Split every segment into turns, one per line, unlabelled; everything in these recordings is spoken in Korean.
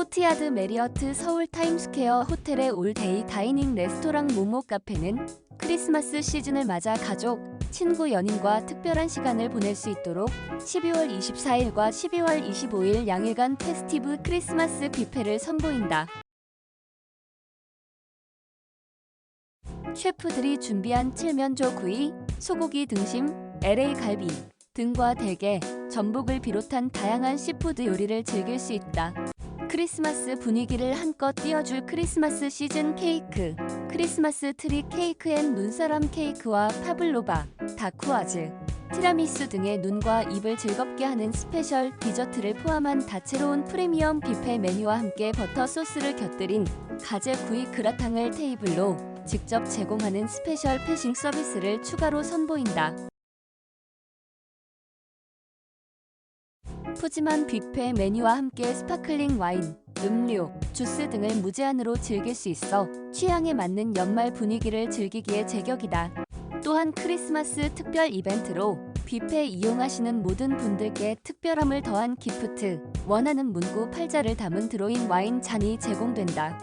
코트야드 메리어트 서울 타임스퀘어 호텔의 올데이 다이닝 레스토랑 모모 카페는 크리스마스 시즌을 맞아 가족, 친구, 연인과 특별한 시간을 보낼 수 있도록 12월 24일과 12월 25일 양일간 페스티브 크리스마스 뷔페를 선보인다. 셰프들이 준비한 칠면조 구이, 소고기 등심, LA 갈비 등과 대게, 전복을 비롯한 다양한 시푸드 요리를 즐길 수 있다. 크리스마스 분위기를 한껏 띄워줄 크리스마스 시즌 케이크, 크리스마스 트리 케이크 앤 눈사람 케이크와 파블로바, 다쿠아즈, 티라미수 등의 눈과 입을 즐겁게 하는 스페셜 디저트를 포함한 다채로운 프리미엄 뷔페 메뉴와 함께 버터 소스를 곁들인 가재 구이 그라탕을 테이블로 직접 제공하는 스페셜 패싱 서비스를 추가로 선보인다. 푸짐한 뷔페 메뉴와 함께 스파클링 와인, 음료, 주스 등을 무제한으로 즐길 수 있어 취향에 맞는 연말 분위기를 즐기기에 제격이다. 또한 크리스마스 특별 이벤트로 뷔페 이용하시는 모든 분들께 특별함을 더한 기프트, 원하는 문구 팔자를 담은 드로인 와인 잔이 제공된다.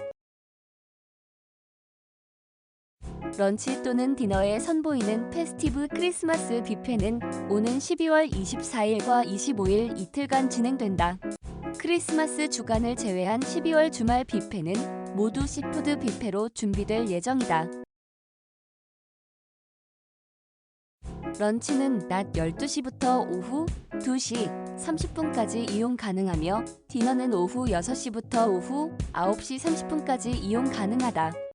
런치 또는 디너에 선보이는 페스티브 크리스마스 뷔페는 오는 12월 24일과 25일 이틀간 진행된다. 크리스마스 주간을 제외한 12월 주말 뷔페는 모두 시푸드 뷔페로 준비될 예정이다. 런치는 낮 12시부터 오후 2시 30분까지 이용 가능하며 디너는 오후 6시부터 오후 9시 30분까지 이용 가능하다.